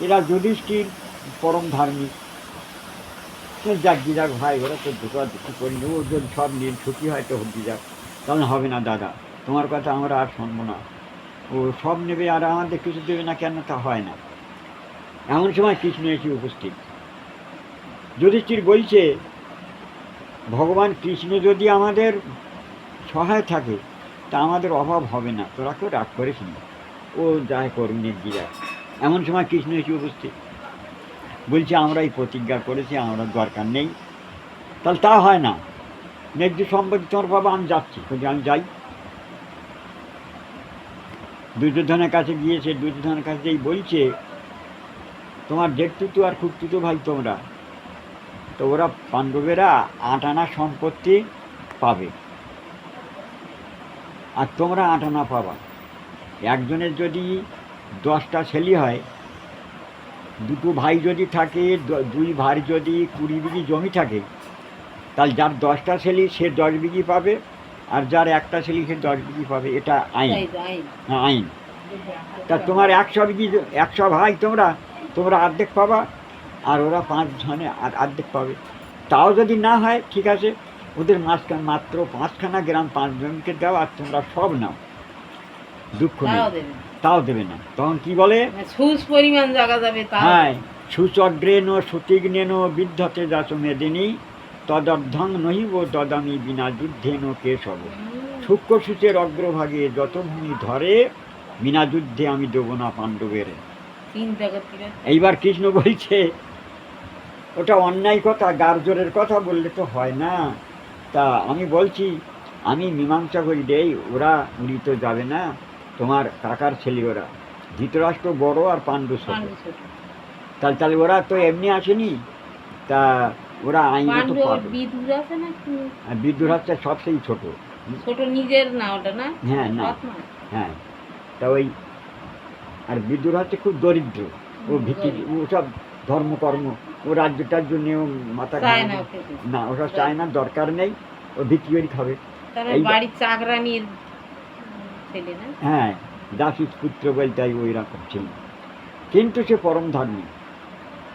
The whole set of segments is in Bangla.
এরা যুধিষ্ঠির, পরম ধার্মিক। যাক যাক, ভাই, ওরা তো দুটো দুঃখ করি ও যদি সব নিয়ে ছুটি হয়, তো হতে যাক। তখন হবে না, দাদা। তোমার কথা আমরা আর শুনব না। ও সব নেবে আর আমাদের কিছু দেবে না কেন, তা হয় না। এমন সময় কৃষ্ণ এসে উপস্থিত। যুধিষ্ঠির বলছে, ভগবান কৃষ্ণ যদি আমাদের সহায় থাকে, তা আমাদের অভাব হবে না। তোরা কেউ রাগ করিস না। ও যাই করুন গিরা এমন সময় কৃষ্ণ এসে উপস্থিত। বলছে আমরা এই প্রতিজ্ঞা করেছি, আমরা দরকার নেই। তাহলে তা হয় না। ন্যায্য সম্পত্তি তোমার বাবা, আমি যাচ্ছি। আমি যাই। দুর্যোধনের কাছে গিয়েছে দুর্যোধনের কাছে বলছে, তোমার জেঠতুতু আর খুঁড়তুতু ভাই তোমরা, তো ওরা পাণ্ডবেরা আট আনা সম্পত্তি পাবে। আর তোমরা আট আনা পাবা। একজনের যদি দশটা ছেলে হয়। দুটো ভাই যদি থাকে দুই ভাই যদি কুড়ি বিঘি জমি থাকে তাহলে যার দশটা ছেলে সে দশ বিঘি পাবে আর যার একটা ছেলে সে দশ বিঘি পাবে। এটা আইন। হ্যাঁ আইন। তা তোমার একশো বিঘি একশো ভাই তোমরা তোমরা অর্ধেক পাবা আর ওরা পাঁচ জনে আর অর্ধেক পাবে। তাও যদি না হয় ঠিক আছে ওদের মাঝখান মাত্র পাঁচখানা গ্রাম পাঁচ জনকে দাও আর তোমরা সব নাও। দুঃখ নেই। তাও দেবে না। তখন কি বলে? মানে সুস পরিমাণ জায়গা যাবে হ্যাঁ সুচগ্রেণ সুতিগ্নেন বিদ্ধতে যাচ মেদিনী তদর্ধং নহিব দদামি বিনা যুদ্ধেন কেশব। সূক্ষ্ম সূচের অগ্রভাগে যত ভূমি ধরে বিনা যুদ্ধে আমি দেবো না পাণ্ডবের। এইবার কৃষ্ণ বলছে ওটা অন্যায় কথা গার্জরের কথা বললে তো হয় না। তা আমি বলছি আমি মীমাংসা করি দেই ওরা উনি তো যাবে না। তোমার কাকার ছেলে ওরা ধৃতরাষ্ট্র বড় আর পাণ্ডু ছোট। তাহলে তাহলে ওরা তো এমনি আসেনি? তা ওরা আইনত বিদ্যুৎ হচ্ছে সব সেই ছোট। ছোট নিজের না ওটা না? হ্যাঁ না। হ্যাঁ। তা ওই আর বিদ্যুৎ হচ্ছে খুব দরিদ্র। ও ভিত্তি ও সব ধর্মকর্ম ও রাজ্যটার জন্য মাথা ঘামায় না ওসব চায় না দরকার নেই ও ভিত্তি করে খাবে। বাড়ির চাকরানির ছেলে না? হ্যাঁ দাসিত পুত্র বলতে ওই রকম ছিল। কিন্তু সে পরম ধার্মিক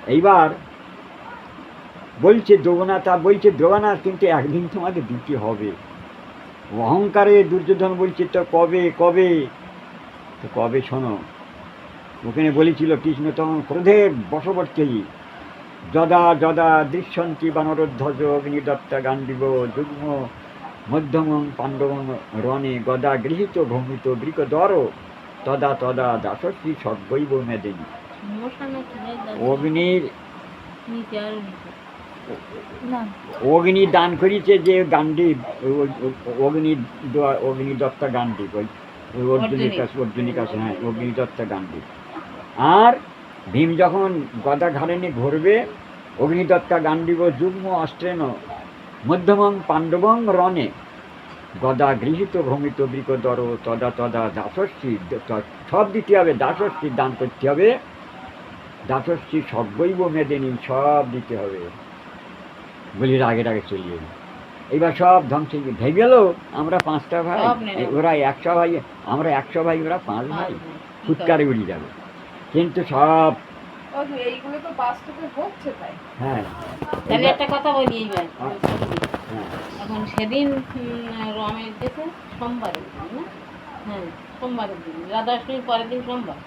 এইবার বলছে দেবনা তা বলছে দেবানা কিন্তু একদিন তোমাদের দিতে হবে। অহংকারে দুর্যোধন বলছে, তো কবে কবে? তো কবে শোনো, ওখানে বলেছিল কৃষ্ণ তখন ক্রোধের বশবর্তী। যদা যদা দৃশ্যন্তি বানরধ্বজ অগ্নিদত্তা গান্ডিব যুগ্ম মধ্যম পাণ্ডব রণে গদা গৃহীত ভূমিত বৃকদর তদা তদা দাসশ্রী সর্বৈব মেদিনী? অগ্নির। অগ্নি দান করিছে যে গান্ডি অগ্নি অগ্নি দত্তা গান্ডি ওই অর্জুনের কাছে অর্জুনের কাছে হ্যাঁ অগ্নি দত্তা গান্ডি আর ভীম যখন গদা ঘাড়ে নিয়ে ঘুরবে অগ্নিদত্তা গান্ডিব যুগ্ম অস্ত্রেণ মধ্যমং পাণ্ডবং রণে। গদা গৃহীত ভ্রমিত বৃকদর তদা তদা দাসস্বী সব দিতে হবে দাসস্বী দান করতে হবে। দাসস্বী সর্বৈব মেদিনী সব দিতে হবে। বলি রাগে রাগে চলিয়ে এইবার সব ধ্বংস ভেবে গেল। আমরা পাঁচটা ভাই। ওরা একশো ভাই আমরা একশো ভাই ওরা পাঁচ ভাই। ফুটকারে উড়ে যাবে। কিন্তু সব এইগুলো তো বাস্তবে হচ্ছে তাই। হ্যাঁ। তাহলে একটা কথা বলি এইবার হ্যাঁ। এখন সেদিন রমেশ গেছে সোমবারের দিন না? হ্যাঁ সোমবারের দিন রাধাষ্টমীর পরের দিন সোমবার।